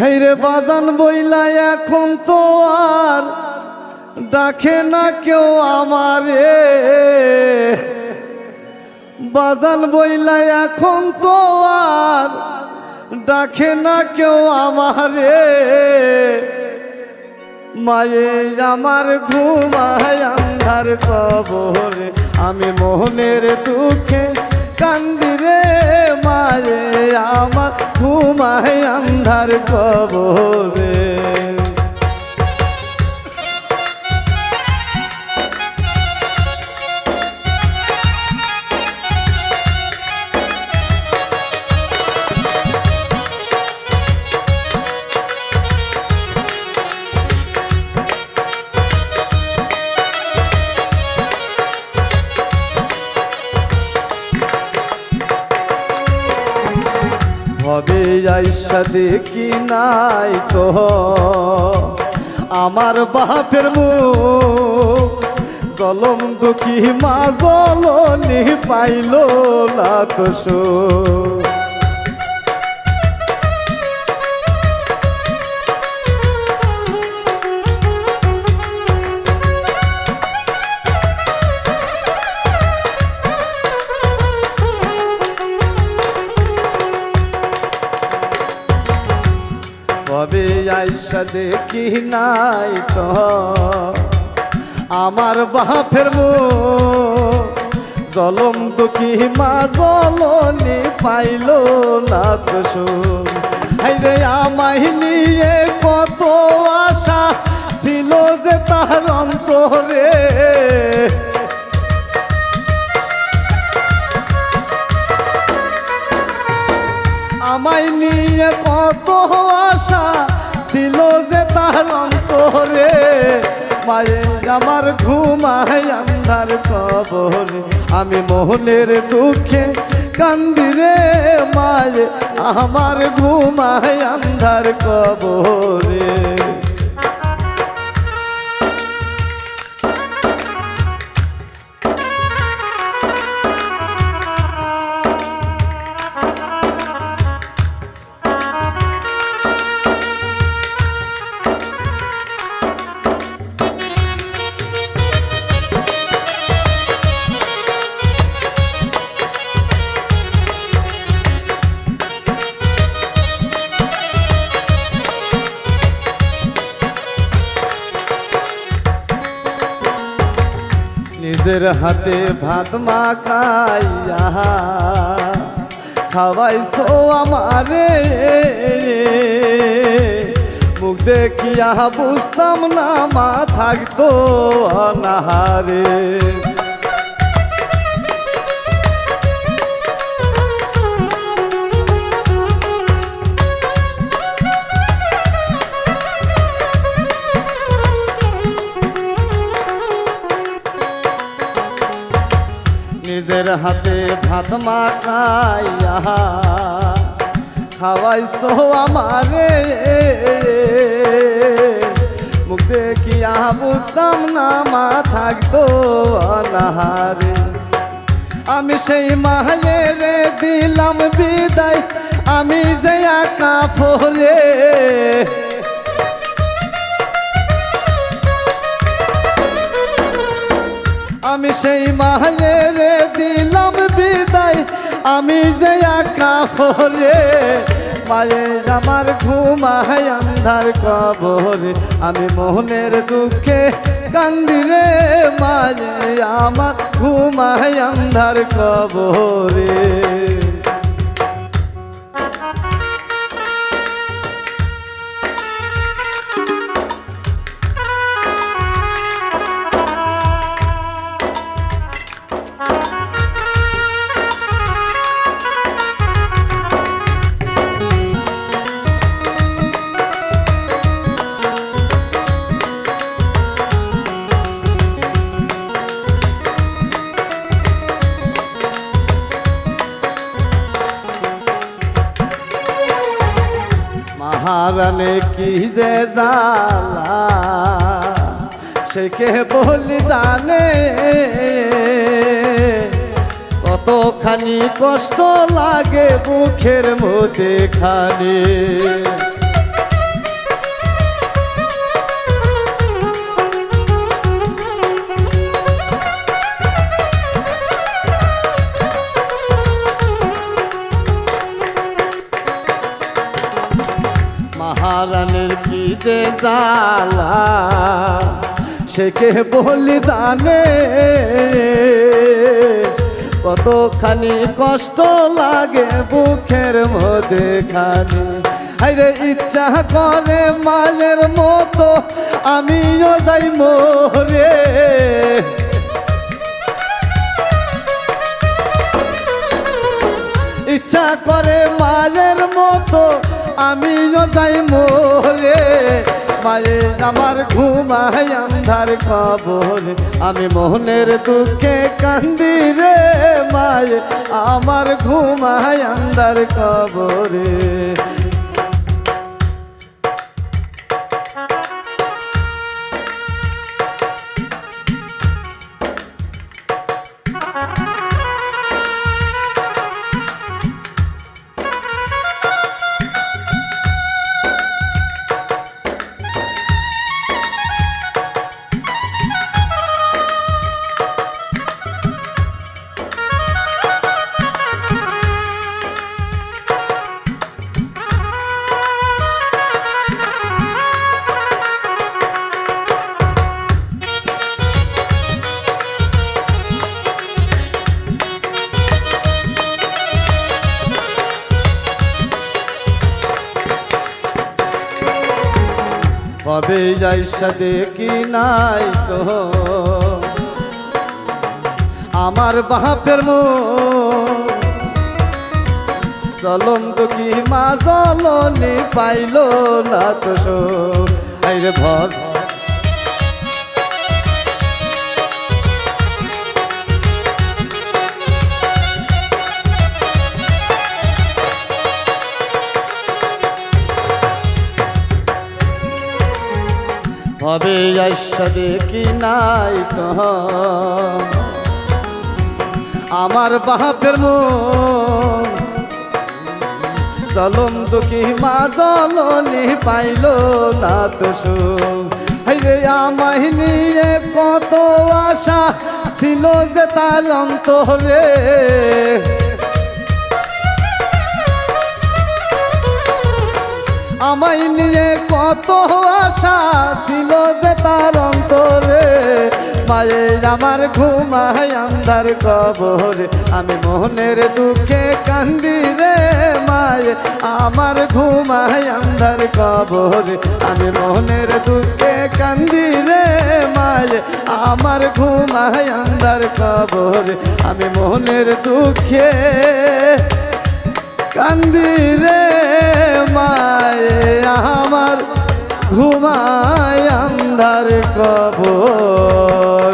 হাইরে বাজান বইলা এখন তো আর ডাকে না কেউ আমারে। বাজান বইলা এখন তো আর ডাকে না কেউ আমারে। মায়ে, আমার ঘুমায় আন্ধার কবরে, আমি মোহনের দুঃখে কান্দি মারে আমার ঘুমায় আন্ধার কবরে। হবে আইসা দেখি নাই তো। আমার বাপের মুখ জলম দুঃখী মা জলনি পাইল না তো আইসা দেখি নাই তো আমার বাপের মো জলম দুঃখী মা জলনি পাইল না তো। হাইরে আমায় কত আশা ছিল যে তার অন্তরে আমায় নিয়ে কত আশা যে তার অন্তরে মায়ে আমার ঘুমায় আন্ধার কবরে। আমি মোহনের দুঃখে কান্দি রে মায়ে আমার ঘুমায় আন্ধার কবরে। নিজের হাতে ভাত মাখাইয়া খাওয়াইছো আমারে। মুখ দেখিয়া বুঝতাম না মা থাকতো অনাহারে। হাতে ভাত মাখাইয়া খাওয়াইছো আমারে। মুখ দেখিয়া বুঝতাম না, মা থাকতো অনাহারে। আমি সেই মায়েরে দিলাম বিদায়, আমি যে একা ফলে আমি সেই মায়ের দিলাম বিদায়। আমি যে একা হলে মায়ে আমার ঘুমায় আন্ধার কবরে। আমি মোহনের দুঃখে কান্দিরে মায়ে আমার ঘুমায় আন্ধার কবরে। মহারানে কি যে জালা সে কে বলি জানে? কতখানি কষ্ট লাগে মুখের মধ্যে খানে মহারানীর কি যে জালা সে কে বলি জানে? কতখানি কষ্ট লাগে বুকের মধ্যে খানি আরে ইচ্ছা করে মায়ের মতো, আমিও যাই মোরে। ইচ্ছা করে মায়ের মতো আমিও যাই মোরে মায়ের আমার ঘুমাই আন্ধার খবর আমি মোহনের দুঃখে কান্দি রে মায়ে, আমার ঘুমাই আন্ধার খবরে কবে যাইসা কি নাই তো। আমার বাপের মো জলম তো কি মা জলনি পাইল না তো আইরে ভর ভবে আইসা দেখি নাই তো। আমার বাপের মন চলম দুঃখী মা জলনি পাইল না তো রে, আমায় কত আশা ছিল যে তার অন্তরে। আমায় নিয়ে কত আশা ছিল যে তার অন্তরে। মায়ের আমার ঘুমায় আন্ধার কবরে। আমি মোহনের দুঃখে কান্দি রে মায়ে। আমার ঘুমায় আন্ধার কবরে। আমি মোহনের দুঃখে কান্দি রে মায়ে। আমার ঘুমায় আন্ধার কবরে। আমি মোহনের দুঃখে কান্দি রে মায়ে আমার ঘুমায় আন্ধার কবরে।